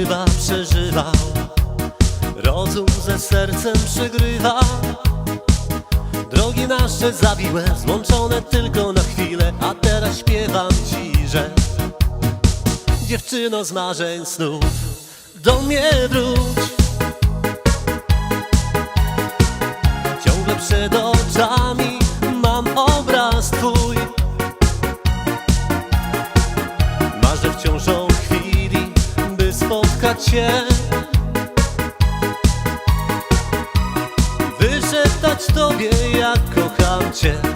chyba przeżywał Rozum ze sercem przygrywa. Drogi nasze zawiłe, złączone tylko na chwilę A teraz śpiewam ci, że Dziewczyno z marzeń snów Do mnie wróć. Ciągle przed się Wyszeptać tobie, jak kocham cię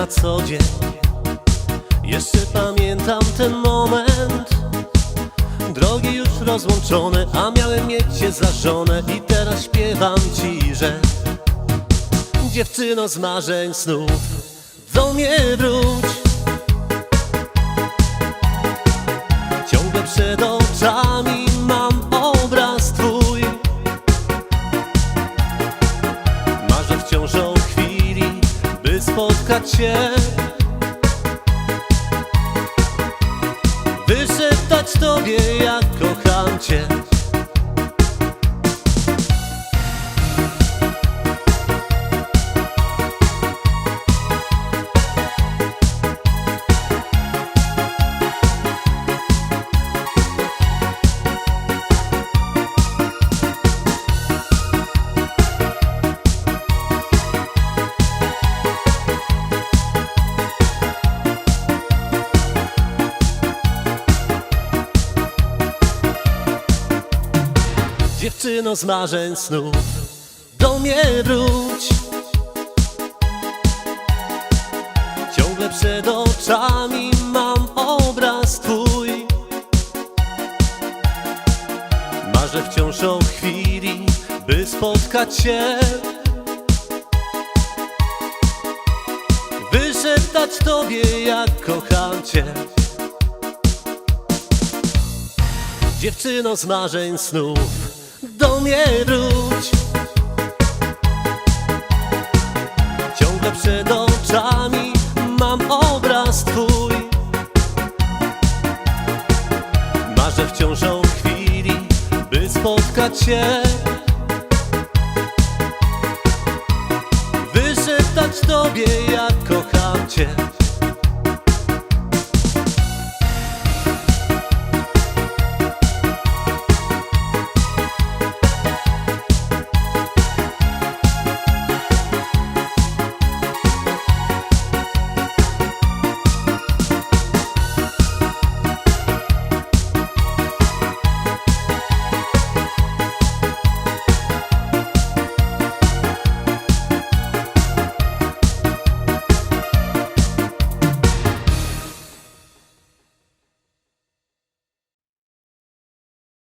na co dzień. Jeszcze pamiętam ten moment. Drogi już rozłączone, a miałem mieć cię za żonę I teraz śpiewam ci, że Dziewczyno z marzeń snów Do mnie wróć. Ciągle przed spotkać się. Wyszeptać tobie, jak kocham cię Dziewczyno z marzeń snów Do mnie wróć. Ciągle przed oczami mam obraz twój. Marzę wciąż o chwili, by spotkać się. Wyszeptać tobie, jak kocham cię. Dziewczyno z marzeń snów mnie wróć Ciągle przed oczami mam obraz twój. Marzę wciąż o chwili, by spotkać się. Wyszeptać tobie,